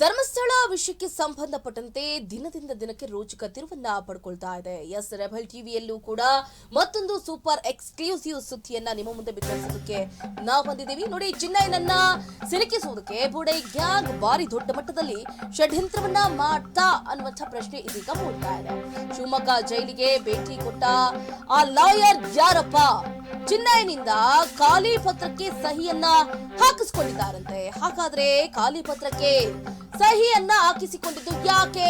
ಧರ್ಮಸ್ಥಳ ವಿಷಯಕ್ಕೆ ಸಂಬಂಧಪಟ್ಟಂತೆ ದಿನದಿಂದ ದಿನಕ್ಕೆ ರೋಚಕ ತಿರುವನ್ನ ಪಡ್ಕೊಳ್ತಾ ಇದೆ. ಎಸ್ ರೆಬಲ್ ಟಿವಿಯಲ್ಲೂ ಕೂಡ ಮತ್ತೊಂದು ಸೂಪರ್ ಎಕ್ಸ್ಕ್ಲೂಸಿವ್ ಸುದ್ದಿಯನ್ನ ನಿಮ್ಮ ಮುಂದೆ ಬಿತ್ತರಿಸೋದಕ್ಕೆ ನಾವು ಬಂದಿದ್ದೀವಿ. ನೋಡಿ, ಚಿನ್ನಯ್ಯನನ್ನ ಸಿಲುಕಿಸುವುದಕ್ಕೆ ಬೋಡೆ ಗ್ಯಾಂಗ್ ಭಾರಿ ದೊಡ್ಡ ಮಟ್ಟದಲ್ಲಿ ಷಡ್ಯಂತ್ರವನ್ನ ಮಾಡ್ತಾ ಅನ್ನುವಂಥ ಪ್ರಶ್ನೆ ಇದೀಗ ಮೂಡ್ತಾ ಇದೆ. ಶಿವಮೊಗ್ಗ ಜೈಲಿಗೆ ಭೇಟಿ ಕೊಟ್ಟ ಆ ಲಾಯರ್ ಯಾರಪ್ಪ? ಚಿನ್ನಯ್ಯನಿಂದ ಖಾಲಿ ಪತ್ರಕ್ಕೆ ಸಹಿಯನ್ನ ಹಾಕಿಸ್ಕೊಂಡಿದ್ದಾರಂತೆ. ಹಾಗಾದ್ರೆ ಖಾಲಿ ಪತ್ರಕ್ಕೆ ಸಹಿಯನ್ನ ಹಾಕಿಸಿಕೊಂಡಿದ್ದು ಯಾಕೆ?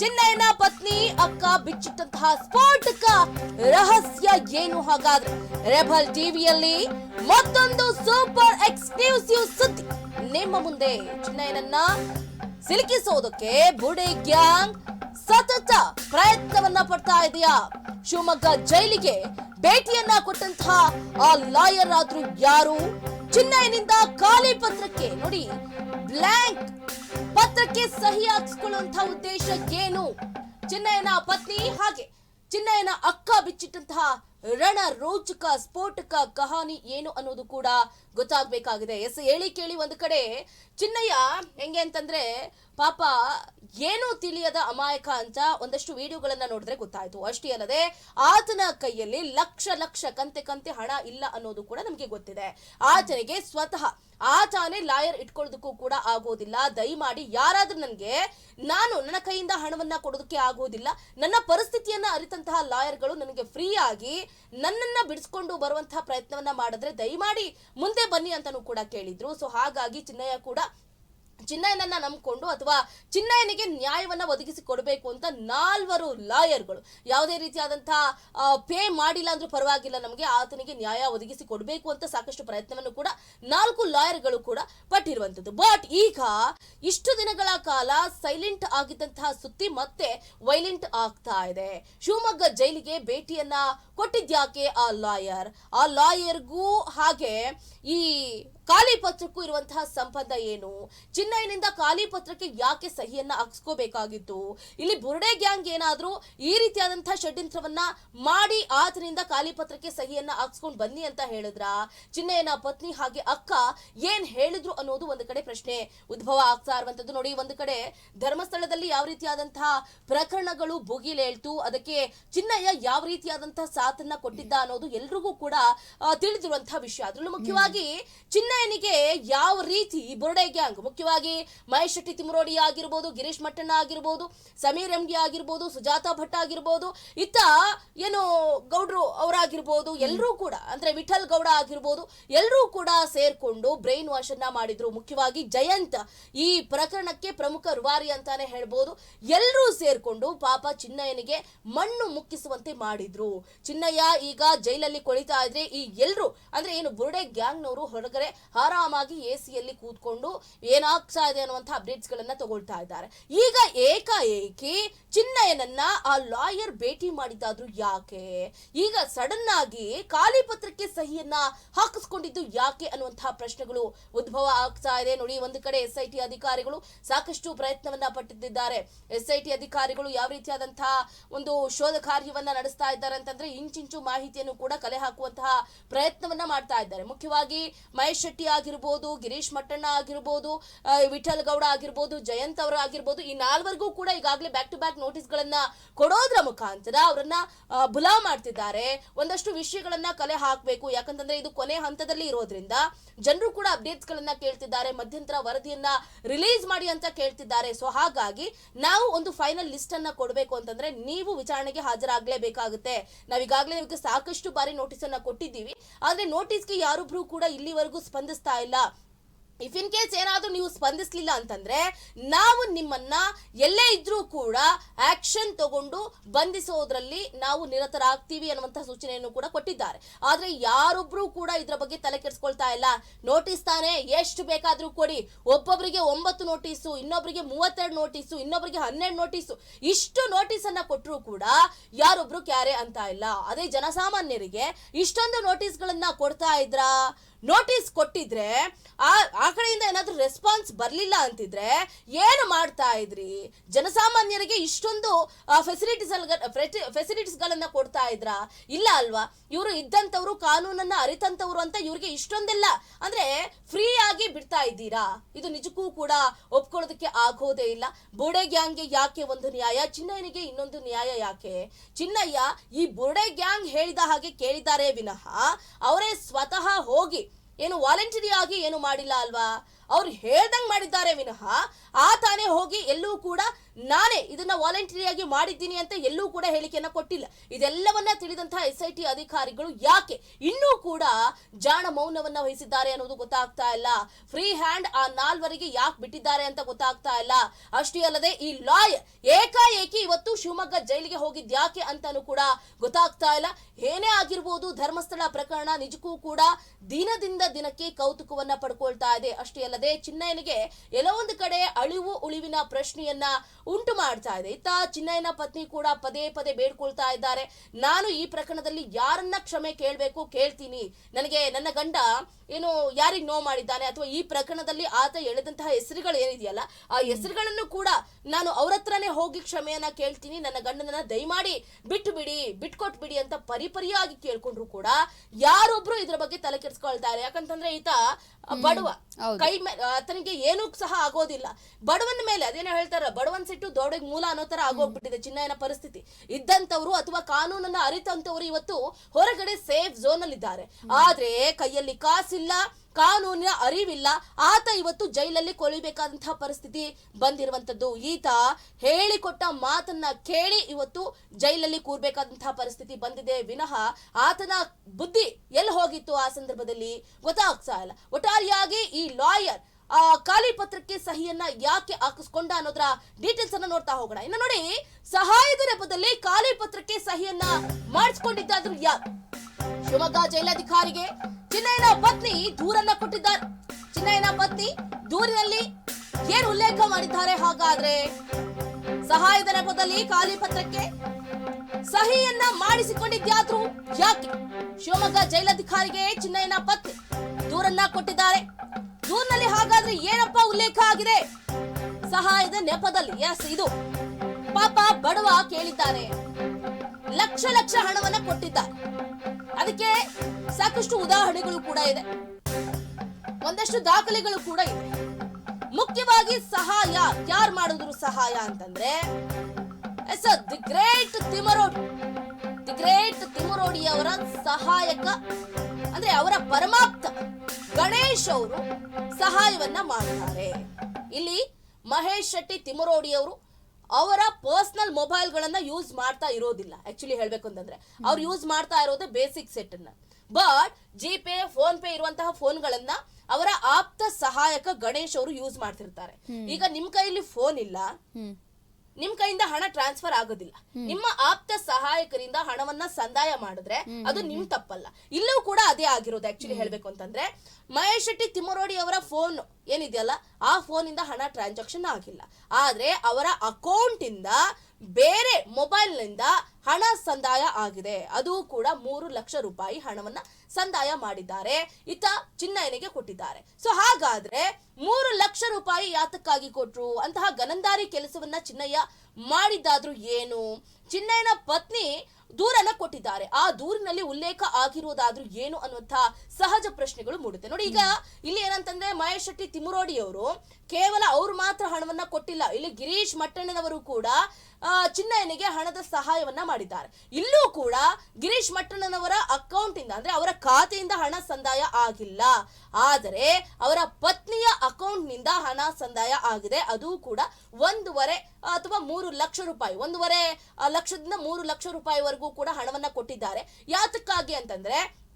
ಚಿನ್ನಯ್ಯನ ಪತ್ನಿ, ಅಕ್ಕ ಬಿಚ್ಚಿಟ್ಟಂತಹ ಸ್ಫೋಟಕ ರಹಸ್ಯ ಏನು ಹಾಗಾದ್ರೆ? ರೆಬಲ್ ಟಿವಿಯಲ್ಲಿ ಮತ್ತೊಂದು ಸೂಪರ್ ಎಕ್ಸ್ಕ್ಲೂಸಿವ್ ಸುದ್ದಿ. ನಿಮ್ಮ ಮುಂದೆ ಚಿನ್ನಯ್ಯನನ್ನ ಸಿಲುಕಿಸೋದಕ್ಕೆ ಬುಡೆ ಗ್ಯಾಂಗ್ ಸತತ ಪ್ರಯತ್ನವನ್ನ ಪಡ್ತಾ ಇದೆಯಾ? ಶಿವಮೊಗ್ಗ ಜೈಲಿಗೆ ಭೇಟಿಯನ್ನ ಕೊಟ್ಟಂತಹ ಆ ಲಾಯರ್ ಆದ್ರೂ ಯಾರು? ಚೆನ್ನೈನಿಂದ ಖಾಲಿ ಪತ್ರಕ್ಕೆ ನೋಡಿ ಬ್ಲಾಂಕ್ ಪತ್ರಕ್ಕೆ ಸಹಿ ಹಾಕಿಸ್ಕೊಳ್ಳುವಂತಹ ಉದ್ದೇಶ ಏನು? ಚೆನ್ನೈನ ಪತ್ನಿ ಹಾಗೆ ಚಿನ್ನಯ್ಯನ ಅಕ್ಕ ಬಿಚ್ಚಿಟ್ಟಂತಹ ರಣ ರೋಚಕ ಸ್ಫೋಟಕ ಕಹಾನಿ ಏನು ಅನ್ನೋದು ಕೂಡ ಗೊತ್ತಾಗ್ಬೇಕಾಗಿದೆ. ಎಸ್, ಹೇಳಿ ಕೇಳಿ ಒಂದು ಕಡೆ. ಚಿನ್ನಯ್ಯ ಹೆಂಗೆ ಅಂತಂದ್ರೆ ಪಾಪ ಏನೂ ತಿಳಿಯದ ಅಮಾಯಕ ಅಂತ ಒಂದಷ್ಟು ವಿಡಿಯೋಗಳನ್ನ ನೋಡಿದ್ರೆ ಗೊತ್ತಾಯ್ತು. ಅಷ್ಟೇ ಅಲ್ಲದೆ ಆತನ ಕೈಯಲ್ಲಿ ಲಕ್ಷ ಲಕ್ಷ ಕಂತೆ ಕಂತೆ ಹಣ ಇಲ್ಲ ಅನ್ನೋದು ಕೂಡ ನಮಗೆ ಗೊತ್ತಿದೆ. ಆತನಿಗೆ ಸ್ವತಃ ಆತಾನೇ ಲಾಯರ್ ಇಟ್ಕೊಳ್ಳೋದಕ್ಕೂ ಕೂಡ ಆಗೋದಿಲ್ಲ. ದಯಮಾಡಿ ಯಾರಾದ್ರೂ ನನಗೆ ನಾನು ನನ್ನ ಕೈಯಿಂದ ಹಣವನ್ನ ಕೊಡೋದಕ್ಕೆ ಆಗೋದಿಲ್ಲ. ನನ್ನ ಪರಿಸ್ಥಿತಿಯನ್ನ ಅರಿತಂತಹ ಲಾಯರ್ಗಳು ನನಗೆ ಫ್ರೀ ಆಗಿ ನನ್ನನ್ನ ಬಿಡಿಸ್ಕೊಂಡು ಬರುವಂತಹ ಪ್ರಯತ್ನವನ್ನ ಮಾಡಿದ್ರೆ ದಯಮಾಡಿ ಮುಂದೆ ಬನ್ನಿ ಅಂತಾನೂ ಕೂಡ ಕೇಳಿದ್ರು. ಸೊ ಹಾಗಾಗಿ ಚಿನ್ನಯ್ಯ ಕೂಡ ಚಿನ್ನಯ್ಯನನ್ನ ನಂಬಿಕೊಂಡು ಅಥವಾ ಚಿನ್ನಯ್ಯನಿಗೆ ನ್ಯಾಯವನ್ನ ಒದಗಿಸಿ ಕೊಡಬೇಕು ಅಂತ ನಾಲ್ವರು ಲಾಯರ್ಗಳು. ಯಾವುದೇ ರೀತಿಯಾದಂತಹ ಪೇ ಮಾಡಿಲ್ಲ ಅಂದ್ರೂ ಪರವಾಗಿಲ್ಲ, ನಮಗೆ ಆತನಿಗೆ ನ್ಯಾಯ ಒದಗಿಸಿ ಕೊಡಬೇಕು ಅಂತ ಸಾಕಷ್ಟು ಪ್ರಯತ್ನವನ್ನು ಕೂಡ ನಾಲ್ಕು ಲಾಯರ್ಗಳು ಕೂಡ ಪಟ್ಟಿರುವಂತದ್ದು ಬಟ್ ಈಗ ಇಷ್ಟು ದಿನಗಳ ಕಾಲ ಸೈಲೆಂಟ್ ಆಗಿದ್ದಂತಹ ಸುದ್ದಿ ಮತ್ತೆ ವೈಲೆಂಟ್ ಆಗ್ತಾ ಇದೆ. ಶಿವಮೊಗ್ಗ ಜೈಲಿಗೆ ಭೇಟಿಯನ್ನ ಕೊಟ್ಟಿದ್ಯಾಕೆ ಆ ಲಾಯರ್? ಆ ಲಾಯರ್ಗೂ ಹಾಗೆ ಈ ಖಾಲಿ ಪತ್ರಕ್ಕೂ ಇರುವಂತಹ ಸಂಬಂಧ ಏನು? ಚಿನ್ನಯ್ಯನಿಂದ ಖಾಲಿ ಪತ್ರಕ್ಕೆ ಯಾಕೆ ಸಹಿಯನ್ನ ಹಾಕ್ಸ್ಕೋಬೇಕಾಗಿತ್ತು? ಇಲ್ಲಿ ಬುರುಡೆ ಗ್ಯಾಂಗ್ ಏನಾದ್ರೂ ಈ ರೀತಿಯಾದಂತಹ ಷಡ್ಯಂತ್ರವನ್ನ ಮಾಡಿ ಆತನಿಂದ ಖಾಲಿ ಪತ್ರಕ್ಕೆ ಸಹಿಯನ್ನ ಹಾಕ್ಸ್ಕೊಂಡು ಬನ್ನಿ ಅಂತ ಹೇಳಿದ್ರ? ಚಿನ್ನಯ್ಯನ ಪತ್ನಿ ಹಾಗೆ ಅಕ್ಕ ಏನ್ ಹೇಳಿದ್ರು ಅನ್ನೋದು ಒಂದು ಕಡೆ ಪ್ರಶ್ನೆ. ಉದ್ಭವ ಆಗ್ತಾ ಇರುವಂತದ್ದು ನೋಡಿ ಒಂದು ಕಡೆ ಧರ್ಮಸ್ಥಳದಲ್ಲಿ ಯಾವ ರೀತಿಯಾದಂತಹ ಪ್ರಕರಣಗಳು ಭುಗಿಲೇಳ್ತು ಅದಕ್ಕೆ ಚಿನ್ನಯ್ಯ ಯಾವ ರೀತಿಯಾದಂತಹ ಸಾಥನ್ನ ಕೊಟ್ಟಿದ್ದ ಅನ್ನೋದು ಎಲ್ರಿಗೂ ಕೂಡ ತಿಳಿದಿರುವಂತಹ ವಿಷಯ. ಅದ್ರಲ್ಲೂ ಮುಖ್ಯವಾಗಿ ಚಿನ್ನಯ್ಯನಿಗೆ ಯಾವ ರೀತಿ ಬುರ್ಡೆ ಗ್ಯಾಂಗ್ ಮುಖ್ಯವಾಗಿ ಮಹೇಶ್ ಶೆಟ್ಟಿ ತಿಮರೋಡಿ ಆಗಿರ್ಬೋದು, ಗಿರೀಶ್ ಮಟ್ಟಣ್ಣ ಆಗಿರ್ಬೋದು, ಸಮೀರ್ ಡಿ ಆಗಿರ್ಬೋದು, ಸುಜಾತಾ ಭಟ್ ಆಗಿರ್ಬೋದು, ಇತ್ತ ಏನು ಗೌಡ್ರು ಅವರಾಗಿರ್ಬೋದು ಎಲ್ಲರೂ ಕೂಡ ಅಂದ್ರೆ ವಿಠಲ್ ಗೌಡ ಆಗಿರ್ಬೋದು ಎಲ್ಲರೂ ಕೂಡ ಸೇರ್ಕೊಂಡು ಬ್ರೈನ್ ವಾಶ್ ಅನ್ನ ಮಾಡಿದ್ರು. ಮುಖ್ಯವಾಗಿ ಜಯಂತ್ ಈ ಪ್ರಕರಣಕ್ಕೆ ಪ್ರಮುಖ ರುವಾರಿ ಅಂತಾನೆ ಹೇಳ್ಬೋದು. ಎಲ್ಲರೂ ಸೇರ್ಕೊಂಡು ಪಾಪ ಚಿನ್ನಯ್ಯನಿಗೆ ಮಣ್ಣು ಮುಕ್ಕಿಸುವಂತೆ ಮಾಡಿದ್ರು. ಚಿನ್ನಯ್ಯ ಈಗ ಜೈಲಲ್ಲಿ ಕೊಳಿತಾ ಇದ್ರೆ ಈ ಎಲ್ಲರೂ ಅಂದ್ರೆ ಏನು ಬುರುಡೆ ಗ್ಯಾಂಗ್ನವರು ಹೊರಗಡೆ ಆರಾಮಾಗಿ ಎ ಸಿಯಲ್ಲಿ ಕೂತ್ಕೊಂಡು ಏನಾಗ್ತಾ ಇದೆ ಅನ್ನುವಂಥ ಅಪ್ಡೇಟ್ಸ್ ಗಳನ್ನ ತಗೊಳ್ತಾ ಇದ್ದಾರೆ. ಈಗ ಏಕಾಏಕಿ ಚಿನ್ನಯ್ಯನನ್ನ ಆ ಲಾಯರ್ ಭೇಟಿ ಮಾಡಿದ್ದಾದ್ರು ಯಾಕೆ? ಈಗ ಸಡನ್ ಆಗಿ ಖಾಲಿ ಪತ್ರಕ್ಕೆ ಸಹಿಯನ್ನ ಹಾಕಿಸ್ಕೊಂಡಿದ್ದು ಯಾಕೆ ಅನ್ನುವಂತಹ ಪ್ರಶ್ನೆಗಳು ಉದ್ಭವ ಆಗ್ತಾ ಇದೆ. ನೋಡಿ, ಒಂದು ಕಡೆ ಎಸ್ ಐ ಟಿ ಅಧಿಕಾರಿಗಳು ಸಾಕಷ್ಟು ಪ್ರಯತ್ನವನ್ನ ಪಟ್ಟಿದ್ದಾರೆ ಎಸ್ ಐ ಟಿ ಅಧಿಕಾರಿಗಳು ಯಾವ ರೀತಿಯಾದಂತಹ ಒಂದು ಶೋಧ ಕಾರ್ಯವನ್ನ ನಡೆಸ್ತಾ ಇದ್ದಾರೆ ಅಂತಂದ್ರೆ ಇಂಚಿಂಚು ಮಾಹಿತಿಯನ್ನು ಕೂಡ ಕಲೆ ಹಾಕುವಂತಹ ಪ್ರಯತ್ನವನ್ನ ಮಾಡ್ತಾ ಇದ್ದಾರೆ. ಮುಖ್ಯವಾಗಿ ಮಹೇಶ್ ಶೆಟ್ಟಿ ಆಗಿರ್ಬೋದು, ಗಿರೀಶ್ ಮಟ್ಟಣ್ಣ ಆಗಿರ್ಬೋದು ವಿಠಲ್ ಗೌಡ ಆಗಿರ್ಬೋದು, ಜಯಂತ್ ಅವರು ಆಗಿರ್ಬೋದು, ಈ ನಾಲ್ವರಿಗೂ ಕೂಡ ಈಗಾಗಲೇ ಬ್ಯಾಕ್ ಟು ಬ್ಯಾಕ್ ನೋಟಿಸ್ ಗಳನ್ನ ಕೊಡೋದ್ರ ಮುಖಾಂತರ ಅವರನ್ನ ಬುಲಾ ಮಾಡ್ತಿದ್ದಾರೆ. ಒಂದಷ್ಟು ವಿಷಯಗಳನ್ನ ಕಲೆ ಹಾಕಬೇಕು. ಯಾಕಂತಂದ್ರೆ ಇದು ಕೊನೆ ಹಂತದಲ್ಲಿ ಇರೋದ್ರಿಂದ ಜನರು ಕೂಡ ಅಪ್ಡೇಟ್ಸ್ ಗಳನ್ನ ಕೇಳ್ತಿದ್ದಾರೆ. ಮಧ್ಯಂತರ ವರದಿಯನ್ನ ರಿಲೀಸ್ ಮಾಡಿ ಅಂತ ಕೇಳ್ತಿದ್ದಾರೆ. ಸೊ ಹಾಗಾಗಿ ನಾವು ಒಂದು ಫೈನಲ್ ಲಿಸ್ಟ್ ಅನ್ನ ಕೊಡಬೇಕು ಅಂತಂದ್ರೆ ನೀವು ವಿಚಾರಣೆಗೆ ಹಾಜರಾಗಲೇಬೇಕಾಗುತ್ತೆ. ನಾವೀಗಾಗಲೇ ಸಾಕಷ್ಟು ಬಾರಿ ನೋಟಿಸ್ ಅನ್ನ ಕೊಟ್ಟಿದ್ದೀವಿ. ಆದ್ರೆ ನೋಟಿಸ್ಗೆ ಯಾರೊಬ್ರು ಕೂಡ ಇಲ್ಲಿವರೆಗೂ ಸ್ಪಂದಿಸ್ತಾ ಇಲ್ಲ. ಇಫ್ ಇನ್ ಕೇಸ್ ಏನಾದರೂ ನೀವು ಸ್ಪಂದಿಸಲಿಲ್ಲ ಅಂತಂದ್ರೆ, ನಾವು ನಿಮ್ಮನ್ನ ಎಲ್ಲೇ ಇದ್ರೂ ಕೂಡ ಆಕ್ಷನ್ ತಗೊಂಡು ಬಂಧಿಸೋದ್ರಲ್ಲಿ ನಾವು ನಿರತರಾಗ್ತೀವಿ ಅನ್ನುವಂಥ ಸೂಚನೆಯನ್ನು ಕೂಡ ಕೊಟ್ಟಿದ್ದಾರೆ. ಆದರೆ ಯಾರೊಬ್ರು ಕೂಡ ಇದರ ಬಗ್ಗೆ ತಲೆ ಕೆಡಿಸ್ಕೊಳ್ತಾ ಇಲ್ಲ. ನೋಟಿಸ್ ತಾನೇ ಎಷ್ಟು ಬೇಕಾದರೂ ಕೊಡಿ. ಒಬ್ಬೊಬ್ಬರಿಗೆ ಒಂಬತ್ತು ನೋಟಿಸು ಇನ್ನೊಬ್ಬರಿಗೆ ಮೂವತ್ತೆರಡು ನೋಟಿಸು ಇನ್ನೊಬ್ಬರಿಗೆ ಹನ್ನೆರಡು ನೋಟಿಸು ಇಷ್ಟು ನೋಟಿಸ್ ಅನ್ನ ಕೊಟ್ಟರು ಕೂಡ ಯಾರೊಬ್ಬರು ಕ್ಯಾರೆ ಅಂತ ಇಲ್ಲ. ಅದೇ ಜನಸಾಮಾನ್ಯರಿಗೆ ಇಷ್ಟೊಂದು ನೋಟಿಸ್ಗಳನ್ನ ಕೊಡ್ತಾ ಇದ್ರಾ? ನೋಟಿಸ್ ಕೊಟ್ಟಿದ್ರೆ, ಆ ಆ ಕಡೆಯಿಂದ ಏನಾದರೂ ರೆಸ್ಪಾನ್ಸ್ ಬರಲಿಲ್ಲ ಅಂತಿದ್ರೆ ಏನು ಮಾಡ್ತಾ ಇದ್ರಿ? ಜನಸಾಮಾನ್ಯರಿಗೆ ಇಷ್ಟೊಂದು ಫೆಸಿಲಿಟೀಸ್ ಫೆಸಿಲಿಟೀಸ್ ಗಳನ್ನ ಕೊಡ್ತಾ ಇದ್ರ? ಇಲ್ಲ ಅಲ್ವಾ? ಇವರು ಇದ್ದಂಥವ್ರು, ಕಾನೂನನ್ನ ಅರಿತಂಥವ್ರು ಅಂತ ಇವ್ರಿಗೆ ಇಷ್ಟೊಂದೆಲ್ಲ. ಅಂದ್ರೆ ಫ್ರೀ ಆಗಿ ಬಿಡ್ತಾ ಇದ್ದೀರಾ? ಇದು ನಿಜಕ್ಕೂ ಕೂಡ ಒಪ್ಕೊಳ್ಳೋದಕ್ಕೆ ಆಗೋದೇ ಇಲ್ಲ. ಬೋಡೆ ಗ್ಯಾಂಗ್ಗೆ ಯಾಕೆ ಒಂದು ನ್ಯಾಯ? ಚಿನ್ನಯ್ಯನಿಗೆ ಇನ್ನೊಂದು ನ್ಯಾಯ ಯಾಕೆ? ಚಿನ್ನಯ್ಯ ಈ ಬೋಡೆ ಗ್ಯಾಂಗ್ ಹೇಳಿದ ಹಾಗೆ ಕೇಳಿದ್ದಾರೆ ವಿನಃ ಅವರೇ ಸ್ವತಃ ಹೋಗಿ ಏನು ವಾಲಂಟರಿ ಆಗಿ ಏನು ಮಾಡಿಲ್ಲ ಅಲ್ವಾ? ಅವ್ರು ಹೇಳ್ದಂಗೆ ಮಾಡಿದ್ದಾರೆ ವಿನಃ ಆ ತಾನೇ ಹೋಗಿ ಎಲ್ಲೂ ಕೂಡ ನಾನೇ ಇದನ್ನ ವಾಲಂಟರಿಯಾಗಿ ಮಾಡಿದ್ದೀನಿ ಅಂತ ಎಲ್ಲೂ ಕೂಡ ಹೇಳಿಕೆಯನ್ನ ಕೊಟ್ಟಿಲ್ಲ. ಇದೆಲ್ಲವನ್ನ ತಿಳಿದಂತಹ ಎಸ್ ಐ ಟಿ ಅಧಿಕಾರಿಗಳು ಯಾಕೆ ಇನ್ನೂ ಕೂಡ ಜಾಣ ಮೌನವನ್ನ ವಹಿಸಿದ್ದಾರೆ ಅನ್ನೋದು ಗೊತ್ತಾಗ್ತಾ ಇಲ್ಲ. ಫ್ರೀ ಹ್ಯಾಂಡ್ ಆ ನಾಲ್ವರಿಗೆ ಯಾಕೆ ಬಿಟ್ಟಿದ್ದಾರೆ ಅಂತ ಗೊತ್ತಾಗ್ತಾ ಇಲ್ಲ. ಅಷ್ಟೇ ಅಲ್ಲದೆ ಈ ಲಾಯ್ ಏಕಾಏಕಿ ಇವತ್ತು ಶಿವಮೊಗ್ಗ ಜೈಲಿಗೆ ಹೋಗಿದ್ ಯಾಕೆ ಅಂತಾನು ಕೂಡ ಗೊತ್ತಾಗ್ತಾ ಇಲ್ಲ. ಏನೇ ಆಗಿರ್ಬೋದು ಧರ್ಮಸ್ಥಳ ಪ್ರಕರಣ ನಿಜಕ್ಕೂ ಕೂಡ ದಿನದಿಂದ ದಿನಕ್ಕೆ ಕೌತುಕವನ್ನ ಪಡ್ಕೊಳ್ತಾ ಇದೆ. ಅಷ್ಟೇ ಅಲ್ಲದೆ ಚಿನ್ನಯ್ಯನಿಗೆ ಎಲ್ಲೋ ಒಂದು ಕಡೆ ಅಳಿವು ಉಳಿವಿನ ಪ್ರಶ್ನೆಯನ್ನ ಉಂಟು ಮಾಡ್ತಾ ಇದೆ. ಇತ್ತ ಚಿನ್ನಯ್ಯನ ಪತ್ನಿ ಕೂಡ ಪದೇ ಪದೇ ಬೇಡ್ಕೊಳ್ತಾ ಇದ್ದಾರೆ. ನಾನು ಈ ಪ್ರಕರಣದಲ್ಲಿ ಯಾರನ್ನ ಕ್ಷಮೆ ಕೇಳಬೇಕು ಕೇಳ್ತೀನಿ. ನನಗೆ ನನ್ನ ಗಂಡ ಏನು ಯಾರಿಗೆ ನೋವು ಮಾಡಿದ್ದಾನೆ ಅಥವಾ ಈ ಪ್ರಕರಣದಲ್ಲಿ ಆತ ಎಳೆದಂತಹ ಹೆಸರುಗಳು ಏನಿದೆಯಲ್ಲ ಆ ಹೆಸರುಗಳನ್ನು ಕೂಡ ನಾನು ಅವ್ರ ಹತ್ರನೇ ಹೋಗಿ ಕ್ಷಮೆಯನ್ನ ಕೇಳ್ತೀನಿ ನನ್ನ ಗಂಡನನ್ನ ದಯಮಾಡಿ ಬಿಟ್ಟು ಬಿಡಿ ಬಿಟ್ಕೊಟ್ ಬಿಡಿ ಅಂತ ಪರಿಪರಿಯಾಗಿ ಕೇಳ್ಕೊಂಡ್ರು ಕೂಡ ಯಾರೊಬ್ರು ಇದ್ರ ಬಗ್ಗೆ ತಲೆ ಕೆಡಿಸ್ಕೊಳ್ತಾ ಇಲ್ಲ. ಯಾಕಂತಂದ್ರೆ ಈತ ಬಡವ. ಕೈ ಆತನಿಗೆ ಏನೂ ಸಹ ಆಗೋದಿಲ್ಲ. ಬಡವನ ಮೇಲೆ ಅದೇನೋ ಹೇಳ್ತಾರ ಬಡವನ್ ಸಿಟ್ಟು ದೊಡ್ಡ ಮೂಲ ಅನ್ನೋ ತರ ಆಗೋಗ್ಬಿಟ್ಟಿದೆ ಚಿನ್ನಯನ ಪರಿಸ್ಥಿತಿ. ಇದ್ದಂತವ್ರು ಅಥವಾ ಕಾನೂನನ್ನ ಅರಿತಂತವ್ರು ಇವತ್ತು ಹೊರಗಡೆ ಸೇಫ್ ಝೋನ್ ಅಲ್ಲಿ ಇದ್ದಾರೆ ಆದ್ರೆ ಕೈಯಲ್ಲಿ ಕಾಸಿಲ್ಲ ಕಾನೂನಿನ ಅರಿವಿಲ್ಲ, ಆತ ಇವತ್ತು ಜೈಲಲ್ಲಿ ಕೊಳಿಬೇಕಾದಂತಹ ಪರಿಸ್ಥಿತಿ ಬಂದಿರುವಂತದ್ದು ಈತ ಹೇಳಿಕೊಟ್ಟ ಮಾತನ್ನ ಕೇಳಿ ಇವತ್ತು ಜೈಲಲ್ಲಿ ಕೂರ್ಬೇಕಾದಂತಹ ಪರಿಸ್ಥಿತಿ ಬಂದಿದೆ. ವಿನಃ ಆತನ ಬುದ್ಧಿ ಎಲ್ಲಿ ಹೋಗಿತ್ತು ಆ ಸಂದರ್ಭದಲ್ಲಿ? ಗೊತ್ತಾಗ್ತಾ ಇಲ್ಲ. ಒಟ್ಟಾರೆಯಾಗಿ ಈ ಲಾಯರ್ ಆ ಖಾಲಿ ಪತ್ರಕ್ಕೆ ಸಹಿಯನ್ನ ಯಾಕೆ ಹಾಕಿಸ್ಕೊಂಡ ಅನ್ನೋದ್ರ ಡೀಟೇಲ್ಸ್ ಅನ್ನ ನೋಡ್ತಾ ಹೋಗೋಣ. ಇನ್ನು ನೋಡಿ, ಸಹಾಯದ ನೆಪದಲ್ಲಿ ಖಾಲಿ ಪತ್ರಕ್ಕೆ ಸಹಿಯನ್ನ ಮಾಡಿಸ್ಕೊಂಡಿದ್ದಾದ್ರು ಯಾರು? ಶಿವಮೊಗ್ಗ ಜೈಲಾಧಿಕಾರಿಗೆ ಚಿನ್ನಯ್ಯನ ಪತ್ನಿ ದೂರನ್ನ ಕೊಟ್ಟಿದ್ದಾರೆ. ಚಿನ್ನಯ್ಯನ ಪತ್ನಿ ದೂರಿನಲ್ಲಿ ಏನ್ ಉಲ್ಲೇಖ ಮಾಡಿದ್ದಾರೆ ಹಾಗಾದ್ರೆ? ಸಹಾಯದ ನೆಪದಲ್ಲಿ ಖಾಲಿ ಪತ್ರಕ್ಕೆ ಸಹಿಯನ್ನ ಮಾಡಿಸಿಕೊಂಡಿದ್ಯಾದ್ರು ಯಾಕೆ? ಶಿವಮೊಗ್ಗ ಜೈಲಾಧಿಕಾರಿಗೆ ಚಿನ್ನಯ್ಯನ ಪತ್ನಿ ದೂರನ್ನ ಕೊಟ್ಟಿದ್ದಾರೆ. ದೂರಿನಲ್ಲಿ ಹಾಗಾದ್ರೆ ಏನಪ್ಪ ಉಲ್ಲೇಖ ಆಗಿದೆ? ಸಹಾಯದ ನೆಪದಲ್ಲಿ, ಎಸ್, ಇದು. ಪಾಪ ಬಡವ ಕೇಳಿದ್ದಾರೆ. ಲಕ್ಷ ಲಕ್ಷ ಹಣವನ್ನ ಕೊಟ್ಟಿದ್ದಾರೆ. ಅದಕ್ಕೆ ಸಾಕಷ್ಟು ಉದಾಹರಣೆಗಳು ಕೂಡ ಇದೆ. ಒಂದಷ್ಟು ದಾಖಲೆಗಳು ಕೂಡ ಇದೆ. ಮುಖ್ಯವಾಗಿ ಸಹಾಯ, ಯಾರು ಮಾಡಿದ್ರು ಸಹಾಯ ಅಂತಂದ್ರೆ S the great Timarodi the great Timarodi ಅವರ ಸಹಾಯಕ, ಅಂದ್ರೆ ಅವರ ಪರಮಾಪ್ತ ಗಣೇಶ್ ಅವರು ಸಹಾಯವನ್ನ ಮಾಡ್ತಾರೆ. ಇಲ್ಲಿ ಮಹೇಶ್ ಶೆಟ್ಟಿ ತಿಮರೋಡಿ ಅವರು ಅವರ ಪರ್ಸನಲ್ ಮೊಬೈಲ್ ಗಳನ್ನ ಯೂಸ್ ಮಾಡ್ತಾ ಇರೋದಿಲ್ಲ. ಆಕ್ಚುಲಿ ಹೇಳ್ಬೇಕು ಅಂತಂದ್ರೆ ಅವ್ರು ಯೂಸ್ ಮಾಡ್ತಾ ಇರೋದು ಬೇಸಿಕ್ ಸೆಟ್ ಅನ್ನ. But G pay PhonePe ಇರುವಂತಹ ಫೋನ್ಗಳನ್ನ ಅವರ ಆಪ್ತ ಸಹಾಯಕ ಗಣೇಶ್ ಅವರು ಯೂಸ್ ಮಾಡ್ತಿರ್ತಾರೆ. ಈಗ ನಿಮ್ ಕೈಯಲ್ಲಿ ಫೋನ್ ಇಲ್ಲ ನಿಮ್ ಕೈಯಿಂದ ಹಣ ಟ್ರಾನ್ಸ್ಫರ್ ಆಗೋದಿಲ್ಲ. ನಿಮ್ಮ ಆಪ್ತ ಸಹಾಯಕರಿಂದ ಹಣವನ್ನ ಸಂದಾಯ ಮಾಡಿದ್ರೆ ಅದು ನಿಮ್ ತಪ್ಪಲ್ಲ. ಇಲ್ಲೂ ಕೂಡ ಅದೇ ಆಗಿರೋದು ಆಕ್ಚುಲಿ ಹೇಳ್ಬೇಕು ಅಂತಂದ್ರೆ ಮಹೇಶ್ ಶೆಟ್ಟಿ ತಿಮ್ಮರೋಡಿ ಅವರ ಫೋನ್ ಏನಿದೆಯಲ್ಲ ಆ ಫೋನ್ ಇಂದ ಹಣ ಟ್ರಾನ್ಸಾಕ್ಷನ್ ಆಗಿಲ್ಲ. ಆದ್ರೆ ಅವರ ಅಕೌಂಟ್ ಇಂದ ಬೇರೆ ಮೊಬೈಲ್ನಿಂದ ಹಣ ಸಂದಾಯ ಆಗಿದೆ. ಅದು ಕೂಡ ಮೂರು ಲಕ್ಷ ರೂಪಾಯಿ ಹಣವನ್ನ ಸಂದಾಯ ಮಾಡಿದ್ದಾರೆ. ಇತ ಚಿನ್ನಯ್ಯನಿಗೆ ಕೊಟ್ಟಿದ್ದಾರೆ. ಸೊ ಹಾಗಾದ್ರೆ ಮೂರು ಲಕ್ಷ ರೂಪಾಯಿ ಯಾತಕ್ಕಾಗಿ ಕೊಟ್ರು? ಅಂತಹ ಗನಂದಾರಿ ಕೆಲಸವನ್ನ ಚಿನ್ನಯ್ಯ ಮಾಡಿದ್ದಾದ್ರೂ ಏನು? ಚಿನ್ನಯ್ಯನ ಪತ್ನಿ ದೂರನ್ನ ಕೊಟ್ಟಿದ್ದಾರೆ. ಆ ದೂರಿನಲ್ಲಿ ಉಲ್ಲೇಖ ಆಗಿರುವುದಾದ್ರೂ ಏನು ಅನ್ನುವಂತಹ ಸಹಜ ಪ್ರಶ್ನೆಗಳು ಮೂಡುತ್ತೆ. ನೋಡಿ, ಈಗ ಇಲ್ಲಿ ಏನಂತಂದ್ರೆ ಮಹೇಶ್ ಶೆಟ್ಟಿ ತಿಮುರೋಡಿ ಅವರು ಕೇವಲ ಅವ್ರು ಮಾತ್ರ ಹಣವನ್ನ ಕೊಟ್ಟಿಲ್ಲ. ಇಲ್ಲಿ ಗಿರೀಶ್ ಮಟ್ಟಣ್ಣನವರು ಕೂಡ ಚಿನ್ನಯ್ಯನಿಗೆ ಹಣದ ಸಹಾಯವನ್ನ ಮಾಡಿದ್ದಾರೆ. ಇಲ್ಲೂ ಕೂಡ ಗಿರೀಶ್ ಮಟ್ಟಣ್ಣನವರ ಅಕೌಂಟ್ ಇಂದ ಅಂದ್ರೆ ಅವರ ಖಾತೆಯಿಂದ ಹಣ ಸಂದಾಯ ಆಗಿಲ್ಲ. ಆದರೆ ಅವರ ಪತ್ನಿಯ ಅಕೌಂಟ್ನಿಂದ ಹಣ ಸಂದಾಯ ಆಗಿದೆ. ಅದು ಕೂಡ ಒಂದೂವರೆ ಅಥವಾ ಮೂರು ಲಕ್ಷ ರೂಪಾಯಿ, ಒಂದೂವರೆ ಲಕ್ಷದಿಂದ ಮೂರು ಲಕ್ಷ ರೂಪಾಯಿವರೆಗೂ ಕೂಡ ಹಣವನ್ನ ಕೊಟ್ಟಿದ್ದಾರೆ. ಯಾತಕ್ಕಾಗಿ ಅಂತಂದ್ರೆ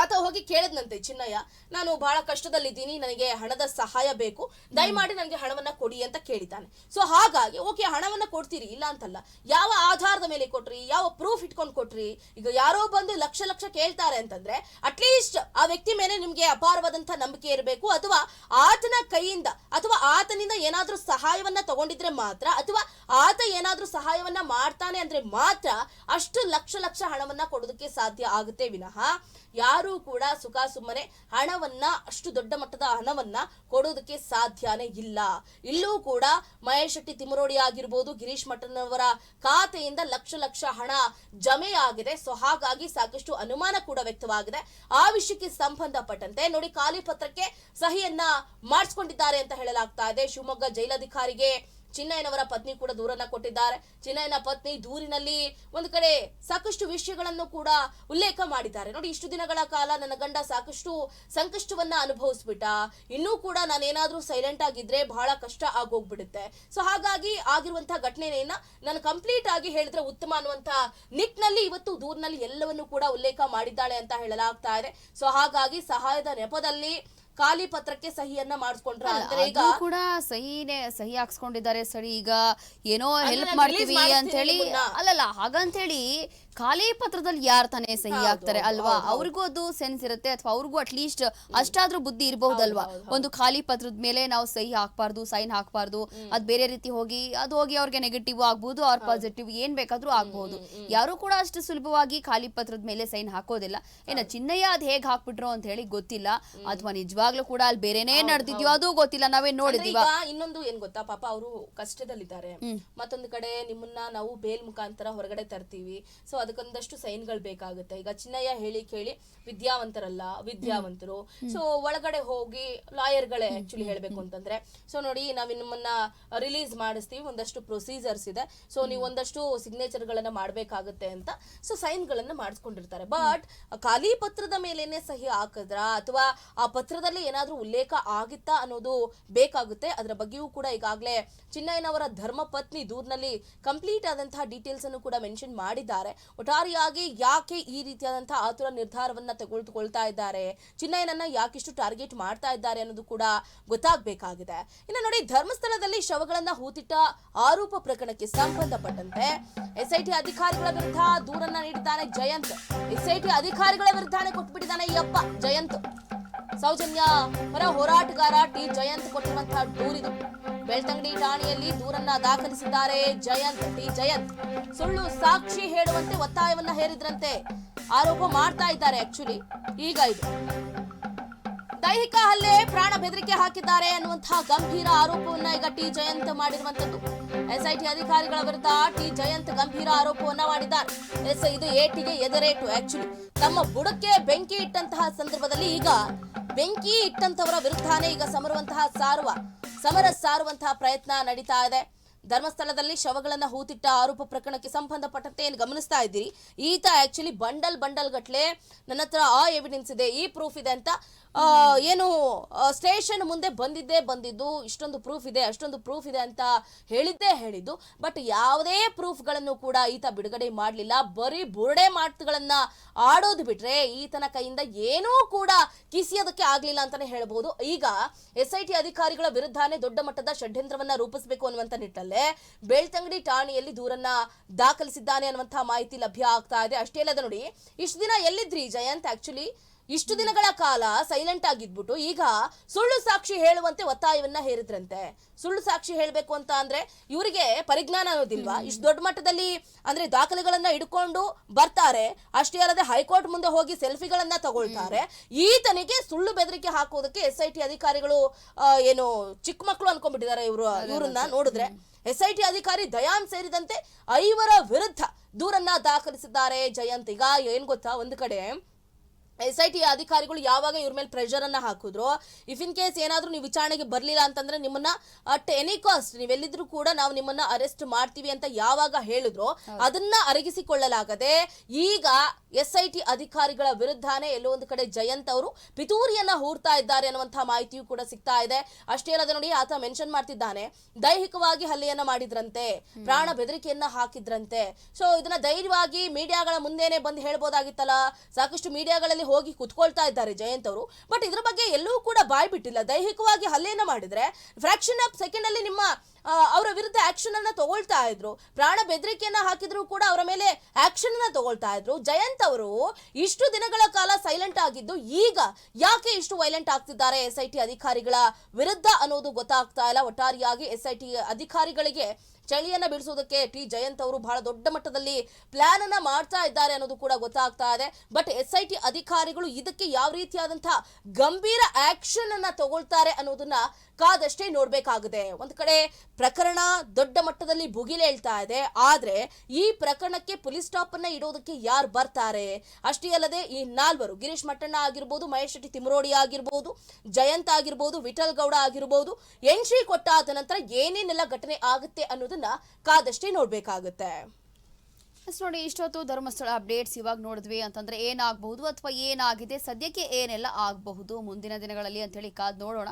ಆತ ಹೋಗಿ ಕೇಳಿದ್ನಂತೆ, ಚಿನ್ನಯ್ಯ, ನಾನು ಬಹಳ ಕಷ್ಟದಲ್ಲಿದ್ದೀನಿ, ನನಗೆ ಹಣದ ಸಹಾಯ ಬೇಕು. ದಯಮಾಡಿ ನನಗೆ ಹಣವನ್ನ ಕೊಡಿ ಅಂತ ಕೇಳಿದ್ದಾನೆ. ಸೊ ಹಾಗಾಗಿ, ಓಕೆ, ಹಣವನ್ನ ಕೊಡ್ತೀರಿ, ಇಲ್ಲ ಅಂತಲ್ಲ. ಯಾವ ಆಧಾರದ ಮೇಲೆ ಕೊಟ್ರಿ, ಯಾವ ಪ್ರೂಫ್ ಇಟ್ಕೊಂಡು ಕೊಟ್ರಿ? ಈಗ ಯಾರೋ ಬಂದು ಲಕ್ಷ ಲಕ್ಷ ಕೇಳ್ತಾರೆ ಅಂತಂದ್ರೆ ಅಟ್ಲೀಸ್ಟ್ ಆ ವ್ಯಕ್ತಿ ಮೇಲೆ ನಿಮ್ಗೆ ಅಪಾರವಾದಂತ ನಂಬಿಕೆ ಇರಬೇಕು, ಅಥವಾ ಆತನ ಕೈಯಿಂದ, ಅಥವಾ ಆತನಿಂದ ಏನಾದ್ರೂ ಸಹಾಯವನ್ನ ತಗೊಂಡಿದ್ರೆ ಮಾತ್ರ, ಅಥವಾ ಆತ ಏನಾದ್ರೂ ಸಹಾಯವನ್ನ ಮಾಡ್ತಾನೆ ಅಂದ್ರೆ ಮಾತ್ರ ಅಷ್ಟು ಲಕ್ಷ ಲಕ್ಷ ಹಣವನ್ನ ಕೊಡೋದಕ್ಕೆ ಸಾಧ್ಯ ಆಗುತ್ತೆ ವಿನಃ. ಯಾರು ಯಾರು ಕೂಡ ಸುಖ ಸುಮ್ಮನೆ ಹಣವನ್ನ, ಅಷ್ಟು ದೊಡ್ಡ ಮಟ್ಟದ ಹಣವನ್ನ ಕೊಡೋದಕ್ಕೆ ಸಾಧ್ಯನೇ ಇಲ್ಲ. ಇಲ್ಲೂ ಕೂಡ ಮಹೇಶ್ ಶೆಟ್ಟಿ ತಿಮರೋಡಿ ಆಗಿರ್ಬೋದು, ಗಿರೀಶ್ ಮಠನವರ ಖಾತೆಯಿಂದ ಲಕ್ಷ ಲಕ್ಷ ಹಣ ಜಮೆಯಾಗಿದೆ. ಸೊ ಹಾಗಾಗಿ ಸಾಕಷ್ಟು ಅನುಮಾನ ಕೂಡ ವ್ಯಕ್ತವಾಗಿದೆ. ಆ ವಿಷಯಕ್ಕೆ ಸಂಬಂಧಪಟ್ಟಂತೆ ನೋಡಿ, ಖಾಲಿ ಪತ್ರಕ್ಕೆ ಸಹಿಯನ್ನ ಮಾಡಿಸ್ಕೊಂಡಿದ್ದಾರೆ ಅಂತ ಹೇಳಲಾಗ್ತಾ ಇದೆ. ಶಿವಮೊಗ್ಗ ಜೈಲಧಿಕಾರಿಗೆ ಚಿನ್ನಯ್ಯನವರ ಪತ್ನಿ ಕೂಡ ದೂರನ್ನ ಕೊಟ್ಟಿದ್ದಾರೆ. ಚಿನ್ನಯ್ಯನ ಪತ್ನಿ ದೂರಿನಲ್ಲಿ ಒಂದು ಕಡೆ ಸಾಕಷ್ಟು ವಿಷಯಗಳನ್ನು ಕೂಡ ಉಲ್ಲೇಖ ಮಾಡಿದ್ದಾರೆ. ನೋಡಿ, ಇಷ್ಟು ದಿನಗಳ ಕಾಲ ನನ್ನ ಗಂಡ ಸಾಕಷ್ಟು ಸಂಕಷ್ಟವನ್ನ ಅನುಭವಿಸ್ಬಿಟ್ಟ. ಇನ್ನೂ ಕೂಡ ನಾನೇನಾದ್ರೂ ಸೈಲೆಂಟ್ ಆಗಿದ್ರೆ ಬಹಳ ಕಷ್ಟ ಆಗೋಗ್ಬಿಡುತ್ತೆ. ಸೊ ಹಾಗಾಗಿ ಆಗಿರುವಂತಹ ಘಟನೆಯನ್ನ ನಾನು ಕಂಪ್ಲೀಟ್ ಆಗಿ ಹೇಳಿದ್ರೆ ಉತ್ತಮ ಅನ್ನುವಂತ ನಿಟ್ಟಿನಲ್ಲಿ ಇವತ್ತು ದೂರಿನಲ್ಲಿ ಎಲ್ಲವನ್ನು ಕೂಡ ಉಲ್ಲೇಖ ಮಾಡಿದ್ದಾಳೆ ಅಂತ ಹೇಳಲಾಗ್ತಾ ಇದೆ. ಸೊ ಹಾಗಾಗಿ ಸಹಾಯದ ನೆಪದಲ್ಲಿ ಖಾಲಿ ಪತ್ರಕ್ಕೆ ಸಹಿಯನ್ನ ಮಾಡಿಸ್ಕೊಂಡ್ರ ಅಂದ್ರೆ ಈಗ ಕೂಡ ಸಹಿನೇ ಸಹಿ ಹಾಕ್ಸ್ಕೊಂಡಿದ್ದಾರೆ ಸರಿ. ಈಗ ಏನೋ ಹೆಲ್ಪ್ ಮಾಡ್ತೀವಿ ಅಂತ ಹೇಳಿ ಅಲ್ಲಲ್ಲ ಹಾಗಂತ ಹೇಳಿ ಖಾಲಿ ಪತ್ರದಲ್ಲಿ ಯಾರು ತಾನೇ ಸಹಿ ಹಾಕ್ತಾರೆ ಅಲ್ವಾ. ಅವ್ರಿಗೂ ಅದು ಸೆನ್ಸ್ ಇರುತ್ತೆ ಅಥವಾ ಅವ್ರಿಗೂ ಅಟ್ಲೀಸ್ಟ್ ಅಷ್ಟಾದ್ರೂ ಬುದ್ಧಿ ಇರಬಹುದಲ್ವಾ? ಹೌದು, ಒಂದು ಖಾಲಿ ಪತ್ರದ ಮೇಲೆ ನಾವು ಸಹಿ ಹಾಕ್ಬಾರ್ದು ಸೈನ್ ಹಾಕ್ಬಾರ್ದು ಅದ್ ಬೇರೆ ರೀತಿ ಹೋಗಿ ಅದು ಹೋಗಿ ಅವ್ರಿಗೆ ನೆಗೆಟಿವ್ ಆಗ್ಬಹುದು ಅವ್ರ ಪಾಸಿಟಿವ್ ಏನ್ ಬೇಕಾದ್ರೂ ಆಗ್ಬಹುದು ಯಾರು ಕೂಡ ಅಷ್ಟು ಸುಲಭವಾಗಿ ಖಾಲಿ ಪತ್ರದ ಮೇಲೆ ಸೈನ್ ಹಾಕೋದಿಲ್ಲ. ಏನ ಚಿನ್ನಯ್ಯ ಅದ್ ಹೇಗ್ ಹಾಕ್ಬಿಟ್ರು ಅಂತ ಹೇಳಿ ಗೊತ್ತಿಲ್ಲ. ಅಥವಾ ನಿಜವಾಗ್ಲೂ ಕೂಡ ಅಲ್ಲಿ ಬೇರೆನೇ ನಡೆದಿದ್ಯೋ ಅದು ಗೊತ್ತಿಲ್ಲ. ನಾವೇ ನೋಡಿದೀವ ಈಗ ಇನ್ನೊಂದು ಏನ್ ಗೊತ್ತಾ? ಪಾಪ ಅವರು ಕಷ್ಟದಲ್ಲಿದ್ದಾರೆ. ಮತ್ತೊಂದು ಕಡೆ ನಿಮ್ಮನ್ನ ನಾವು ಬೇಲ್ ಮುಖಾಂತರ ಹೊರಗಡೆ ತರ್ತೀವಿ. ಸೊ ಅದಕ್ಕೊಂದಷ್ಟು ಸೈನ್ಗಳು ಬೇಕಾಗುತ್ತೆ. ಈಗ ಚಿನ್ನಯ್ಯ ಹೇಳಿ ಕೇಳಿ ವಿದ್ಯಾವಂತರಲ್ಲ ವಿದ್ಯಾವಂತರು. ಸೊ ಒಳಗಡೆ ಹೋಗಿ ಲಾಯರ್ಗಳೇ ಆಕ್ಚುಲಿ ಹೇಳ್ಬೇಕು ಅಂತಂದ್ರೆ. ಸೊ ನೋಡಿ ನಾವು ನಿಮ್ಮನ್ನ ರಿಲೀಸ್ ಮಾಡಿಸ್ತೀವಿ. ಒಂದಷ್ಟು ಪ್ರೊಸೀಜರ್ಸ್ ಇದೆ. ಸೊ ನೀವು ಒಂದಷ್ಟು ಸಿಗ್ನೇಚರ್ ಗಳನ್ನ ಮಾಡ್ಬೇಕಾಗುತ್ತೆ ಅಂತ. ಸೊ ಸೈನ್ ಗಳನ್ನ ಮಾಡಿಸ್ಕೊಂಡಿರ್ತಾರೆ ಬಟ್ ಖಾಲಿ ಪತ್ರದ ಮೇಲೇನೆ ಸಹಿ ಹಾಕಿದ್ರ ಅಥವಾ ಆ ಪತ್ರದಲ್ಲಿ ಏನಾದರೂ ಉಲ್ಲೇಖ ಆಗಿತ್ತಾ ಅನ್ನೋದು ಬೇಕಾಗುತ್ತೆ. ಅದರ ಬಗ್ಗೆಯೂ ಕೂಡ ಈಗಾಗಲೇ ಚಿನ್ನಯ್ಯನವರ ಧರ್ಮ ಪತ್ನಿ ದೂರ್ನಲ್ಲಿ ಕಂಪ್ಲೀಟ್ ಆದಂತಹ ಡೀಟೇಲ್ಸ್ ಅನ್ನು ಕೂಡ ಮೆನ್ಷನ್ ಮಾಡಿದ್ದಾರೆ. ಒಟ್ಟಾರೆಯಾಗಿ ಯಾಕೆ ಈ ರೀತಿಯಾದಂತಹ ಆತುರ ನಿರ್ಧಾರವನ್ನ ತೆಗೆದುಕೊಳ್ತಾ ಇದ್ದಾರೆ? ಚಿನ್ನಯ್ಯನನ್ನ ಯಾಕಿಷ್ಟು ಟಾರ್ಗೆಟ್ ಮಾಡ್ತಾ ಇದ್ದಾರೆ ಅನ್ನೋದು ಕೂಡ ಗೊತ್ತಾಗಬೇಕಾಗಿದೆ. ಇನ್ನು ನೋಡಿ, ಧರ್ಮಸ್ಥಳದಲ್ಲಿ ಶವಗಳನ್ನ ಹೂತಿಟ್ಟ ಆರೋಪ ಪ್ರಕರಣಕ್ಕೆ ಸಂಬಂಧಪಟ್ಟಂತೆ ಎಸ್ಐಟಿ ಅಧಿಕಾರಿಗಳ ವಿರುದ್ಧ ದೂರನ್ನ ನೀಡಿದ್ದಾನೆ ಜಯಂತ್. ಎಸ್ಐಟಿ ಅಧಿಕಾರಿಗಳ ವಿರುದ್ಧ ಕೊಟ್ಬಿಟ್ಟಿದ್ದಾನೆ ಯಪ್ಪ ಜಯಂತ್. ಸೌಜನ್ಯ, ಪರ ಹೋರಾಟಗಾರ ಟಿ. ಜಯಂತ್ ಕೊಟ್ಟಿರುವಂತಹ ದೂರಿದು. ಬೆಳ್ತಂಗಡಿ ಠಾಣೆಯಲ್ಲಿ ದೂರನ್ನ ದಾಖಲಿಸಿದ್ದಾರೆ ಜಯಂತ್, ಟಿ. ಜಯಂತ್. ಸುಳ್ಳು ಸಾಕ್ಷಿ ಹೇಳುವಂತೆ ಒತ್ತಾಯವನ್ನ ಹೇರಿದ್ರಂತೆ ಆರೋಪ ಮಾಡ್ತಾ ಇದ್ದಾರೆ ಆಕ್ಚುಲಿ ಈಗ ಇದು. ದೈಹಿಕ ಹಲ್ಲೆ, ಪ್ರಾಣ ಬೆದರಿಕೆ ಹಾಕಿದ್ದಾರೆ ಅನ್ನುವಂತಹ ಗಂಭೀರ ಆರೋಪವನ್ನ ಈಗ ಟಿ. ಜಯಂತ್ ಮಾಡಿರುವಂತದ್ದು ಎಸ್ಐಟಿ ಅಧಿಕಾರಿಗಳ ವಿರುದ್ಧ ಟಿ. ಜಯಂತ್ ಗಂಭೀರ ಆರೋಪವನ್ನ ಮಾಡಿದ್ದಾರೆ. ಎಸ್, ಇದು ಏಟಿಗೆ ಎದರೇಟು ಆಕ್ಚುಲಿ ತಮ್ಮ ಬುಡಕ್ಕೆ ಬೆಂಕಿ ಇಟ್ಟಂತಹ ಸಂದರ್ಭದಲ್ಲಿ ಈಗ ಬೆಂಕಿ ಇಟ್ಟಂತವರ ವಿರುದ್ಧನೇ ಈಗ ಸಮರುವಂತಹ ಸಾರುವ, ಸಮರ ಸಾರುವಂತಹ ಪ್ರಯತ್ನ ನಡೀತಾ ಇದೆ. ಧರ್ಮಸ್ಥಳದಲ್ಲಿ ಶವಗಳನ್ನ ಹೂತಿಟ್ಟ ಆರೋಪ ಪ್ರಕರಣಕ್ಕೆ ಸಂಬಂಧಪಟ್ಟಂತೆ ಏನು ಗಮನಿಸ್ತಾ ಇದ್ದೀರಿ? ಈತ ಆಕ್ಚುಲಿ ಬಂಡಲ್ ಬಂಡಲ್ ಗಟ್ಲೆ ನನ್ನ ಹತ್ರ ಆ ಎವಿಡೆನ್ಸ್ ಇದೆ, ಈ ಪ್ರೂಫ್ ಇದೆ ಅಂತ ಏನು ಸ್ಟೇಷನ್ ಮುಂದೆ ಬಂದಿದ್ದೇ ಬಂದಿದ್ದು, ಇಷ್ಟೊಂದು ಪ್ರೂಫ್ ಇದೆ, ಅಷ್ಟೊಂದು ಪ್ರೂಫ್ ಇದೆ ಅಂತ ಹೇಳಿದ್ದೇ ಹೇಳಿದ್ದು ಬಟ್ ಯಾವುದೇ ಪ್ರೂಫ್ಗಳನ್ನು ಕೂಡ ಈತ ಬಿಡುಗಡೆ ಮಾಡಲಿಲ್ಲ. ಬರೀ ಬುರುಡೆ ಮಾತುಗಳನ್ನ ಆಡೋದು ಬಿಟ್ಟರೆ ಈತನ ಕೈಯಿಂದ ಏನೂ ಕೂಡ ಕಿಸಿಯೋದಕ್ಕೆ ಆಗಲಿಲ್ಲ ಅಂತಾನೆ ಹೇಳ್ಬೋದು. ಈಗ ಎಸ್ ಐ ಟಿ ಅಧಿಕಾರಿಗಳ ವಿರುದ್ಧನೇ ದೊಡ್ಡ ಮಟ್ಟದ ಷಡ್ಯಂತ್ರವನ್ನ ರೂಪಿಸಬೇಕು ಅನ್ನುವಂಥ ನಿಟ್ಟಲ್ಲೇ ಬೆಳ್ತಂಗಡಿ ಠಾಣೆಯಲ್ಲಿ ದೂರನ್ನ ದಾಖಲಿಸಿದ್ದಾನೆ ಅನ್ನುವಂಥ ಮಾಹಿತಿ ಲಭ್ಯ ಆಗ್ತಾ ಇದೆ. ಅಷ್ಟೇ ಅಲ್ಲದೆ ನೋಡಿ, ಇಷ್ಟು ದಿನ ಎಲ್ಲಿದ್ರಿ ಜಯಂತ್? ಆಕ್ಚುಲಿ ಇಷ್ಟು ದಿನಗಳ ಕಾಲ ಸೈಲೆಂಟ್ ಆಗಿದ್ಬಿಟ್ಟು ಈಗ ಸುಳ್ಳು ಸಾಕ್ಷಿ ಹೇಳುವಂತೆ ಒತ್ತಾಯವನ್ನ ಹೇರಿದ್ರಂತೆ. ಸುಳ್ಳು ಸಾಕ್ಷಿ ಹೇಳಬೇಕು ಅಂತ ಅಂದ್ರೆ ಇವರಿಗೆ ಪರಿಜ್ಞಾನ ಅನ್ನೋದಿಲ್ವಾ? ಇಷ್ಟು ದೊಡ್ಡ ಮಟ್ಟದಲ್ಲಿ ಅಂದ್ರೆ ದಾಖಲೆಗಳನ್ನ ಹಿಡ್ಕೊಂಡು ಬರ್ತಾರೆ. ಅಷ್ಟೇ ಅಲ್ಲದೆ ಹೈಕೋರ್ಟ್ ಮುಂದೆ ಹೋಗಿ ಸೆಲ್ಫಿಗಳನ್ನ ತಗೊಳ್ತಾರೆ. ಈತನಿಗೆ ಸುಳ್ಳು ಬೆದರಿಕೆ ಹಾಕೋದಕ್ಕೆ ಎಸ್ ಐ ಟಿ ಅಧಿಕಾರಿಗಳು ಏನು ಚಿಕ್ಕ ಮಕ್ಕಳು ಅನ್ಕೊಂಡ್ಬಿಟ್ಟಿದ್ದಾರೆ ಇವರು ಇವರನ್ನ ನೋಡಿದ್ರೆ. ಎಸ್ ಐ ಟಿ ಅಧಿಕಾರಿ ದಯಾನ್ ಸೇರಿದಂತೆ ಐವರ ವಿರುದ್ಧ ದೂರನ್ನ ದಾಖಲಿಸಿದ್ದಾರೆ ಜಯಂತ್. ಈಗ ಏನ್ ಗೊತ್ತಾ? ಒಂದು ಕಡೆ ಎಸ್ ಐ ಟಿ ಅಧಿಕಾರಿಗಳು ಯಾವಾಗ ಇವ್ರ ಮೇಲೆ ಪ್ರೆಷರ್ ಅನ್ನ ಹಾಕಿದ್ರು ಇಫ್ ಇನ್ ಕೇಸ್ ಏನಾದರೂ ನೀವು ವಿಚಾರಣೆಗೆ ಬರಲಿಲ್ಲ ಅಂತಂದ್ರೆ ನಿಮ್ಮನ್ನ ಅಟ್ ಎನಿ ಕಾಸ್ಟ್ ನೀವೆಲ್ಲಿದ್ರು ಕೂಡ ನಾವು ನಿಮ್ಮನ್ನ ಅರೆಸ್ಟ್ ಮಾಡ್ತೀವಿ ಅಂತ ಯಾವಾಗ ಹೇಳಿದ್ರು ಅದನ್ನ ಅರಗಿಸಿಕೊಳ್ಳಲಾಗದೆ ಈಗ ಎಸ್ ಐ ಟಿ ಅಧಿಕಾರಿಗಳ ವಿರುದ್ಧನೇ ಎಲ್ಲೋ ಒಂದು ಕಡೆ ಜಯಂತ್ ಅವರು ಪಿತೂರಿಯನ್ನ ಹೂರ್ತಾ ಇದ್ದಾರೆ ಅನ್ನುವಂತಹ ಮಾಹಿತಿಯು ಕೂಡ ಸಿಗ್ತಾ ಇದೆ. ಅಷ್ಟೇ ಅಲ್ಲದೆ ನೋಡಿ ಆತ ಮೆನ್ಷನ್ ಮಾಡ್ತಿದ್ದಾನೆ ದೈಹಿಕವಾಗಿ ಹಲ್ಲೆಯನ್ನ ಮಾಡಿದ್ರಂತೆ ಪ್ರಾಣ ಬೆದರಿಕೆಯನ್ನ ಹಾಕಿದ್ರಂತೆ. ಸೊ ಇದನ್ನ ಧೈರ್ಯವಾಗಿ ಮೀಡಿಯಾಗಳ ಮುಂದೆನೆ ಬಂದು ಹೇಳ್ಬೋದಾಗಿತ್ತಲ್ಲ ಸಾಕಷ್ಟು ಮೀಡಿಯಾಗಳಲ್ಲಿ ಹೋಗಿ ಕುತ್ಕೊಳ್ತಾ ಇದ್ದಾರೆ ಜಯಂತ್ ಅವರು. ಬಟ್ ಇದ್ರ ಬಗ್ಗೆ ಎಲ್ಲೂ ಕೂಡ ಬಾಯ್ ಬಿಟ್ಟಿಲ್ಲ. ದೈಹಿಕವಾಗಿ ಹಲ್ಲೆಯನ್ನು ಮಾಡಿದ್ರೆ ಫ್ರಾಕ್ಷನ್ ಆಫ್ ಸೆಕೆಂಡ್ ಅಲ್ಲಿ ನಿಮ್ಮ ಅವರ ವಿರುದ್ಧ ಆಕ್ಷನ್ ಅನ್ನ ತಗೊಳ್ತಾ ಇದ್ರು. ಪ್ರಾಣ ಬೆದರಿಕೆಯನ್ನ ಹಾಕಿದ್ರು ಕೂಡ ಅವರ ಮೇಲೆ ಆಕ್ಷನ್ ಅನ್ನ ತಗೊಳ್ತಾ ಇದ್ರು. ಜಯಂತ್ ಅವರು ಇಷ್ಟು ದಿನಗಳ ಕಾಲ ಸೈಲೆಂಟ್ ಆಗಿದ್ದು ಈಗ ಯಾಕೆ ಇಷ್ಟು ವೈಲೆಂಟ್ ಆಗ್ತಿದ್ದಾರೆ? ಎಸ್ ಐ ಟಿ ಅಧಿಕಾರಿಗಳ ವಿರುದ್ಧ ಅನ್ನೋದು ಗೊತ್ತಾಗ್ತಾ ಇಲ್ಲ. ಒಟ್ಟಾರೆಯಾಗಿ ಎಸ್ ಐ ಟಿ ಅಧಿಕಾರಿಗಳಿಗೆ ಚಳಿಯನ್ನ ಬಿಡಿಸೋದಕ್ಕೆ ಟಿ ಜಯಂತ್ ಅವರು ಬಹಳ ದೊಡ್ಡ ಮಟ್ಟದಲ್ಲಿ ಪ್ಲಾನ್ ಅನ್ನ ಮಾಡ್ತಾ ಇದ್ದಾರೆ ಅನ್ನೋದು ಕೂಡ ಗೊತ್ತಾಗ್ತಾ ಇದೆ. ಬಟ್ ಎಸ್ ಐ ಟಿ ಅಧಿಕಾರಿಗಳು ಇದಕ್ಕೆ ಯಾವ ರೀತಿಯಾದಂತಹ ಗಂಭೀರ ಆಕ್ಷನ್ ಅನ್ನ ತಗೊಳ್ತಾರೆ ಅನ್ನೋದನ್ನ ಕಾದಷ್ಟೇ ನೋಡ್ಬೇಕಾಗಿದೆ. ಒಂದ್ ಕಡೆ ಪ್ರಕರಣ ದೊಡ್ಡ ಮಟ್ಟದಲ್ಲಿ ಭುಗಿಲೇಳ್ತಾ ಇದೆ. ಆದ್ರೆ ಈ ಪ್ರಕರಣಕ್ಕೆ ಪೊಲೀಸ್ ಸ್ಟಾಪ್ ಅನ್ನ ಇಡೋದಕ್ಕೆ ಯಾರು ಬರ್ತಾರೆ? ಅಷ್ಟೇ ಅಲ್ಲದೆ ಈ ನಾಲ್ವರು ಗಿರೀಶ್ ಮಟ್ಟಣ್ಣ ಆಗಿರ್ಬೋದು, ಮಹೇಶ್ ಶೆಟ್ಟಿ ತಿಮರೋಡಿ ಆಗಿರ್ಬೋದು, ಜಯಂತ್ ಆಗಿರ್ಬೋದು, ವಿಠಲ್ ಗೌಡ ಆಗಿರ್ಬೋದು ಎಂಟ್ರಿ ಕೊಟ್ಟಾದ ನಂತರ ಏನೇನೆಲ್ಲ ಘಟನೆ ಆಗುತ್ತೆ ಅನ್ನೋದನ್ನ ಕಾದಷ್ಟೇ ನೋಡ್ಬೇಕಾಗುತ್ತೆ. ನೋಡಿ, ಇಷ್ಟೊತ್ತು ಧರ್ಮಸ್ಥಳ ಅಪ್ಡೇಟ್ಸ್ ಇವಾಗ ನೋಡಿದ್ವಿ ಅಂತಂದ್ರೆ ಏನಾಗಬಹುದು ಅಥವಾ ಏನಾಗಿದೆ, ಸದ್ಯಕ್ಕೆ ಏನೆಲ್ಲ ಆಗಬಹುದು ಮುಂದಿನ ದಿನಗಳಲ್ಲಿ ಅಂತ ಹೇಳಿ ಕಾದ್ ನೋಡೋಣ.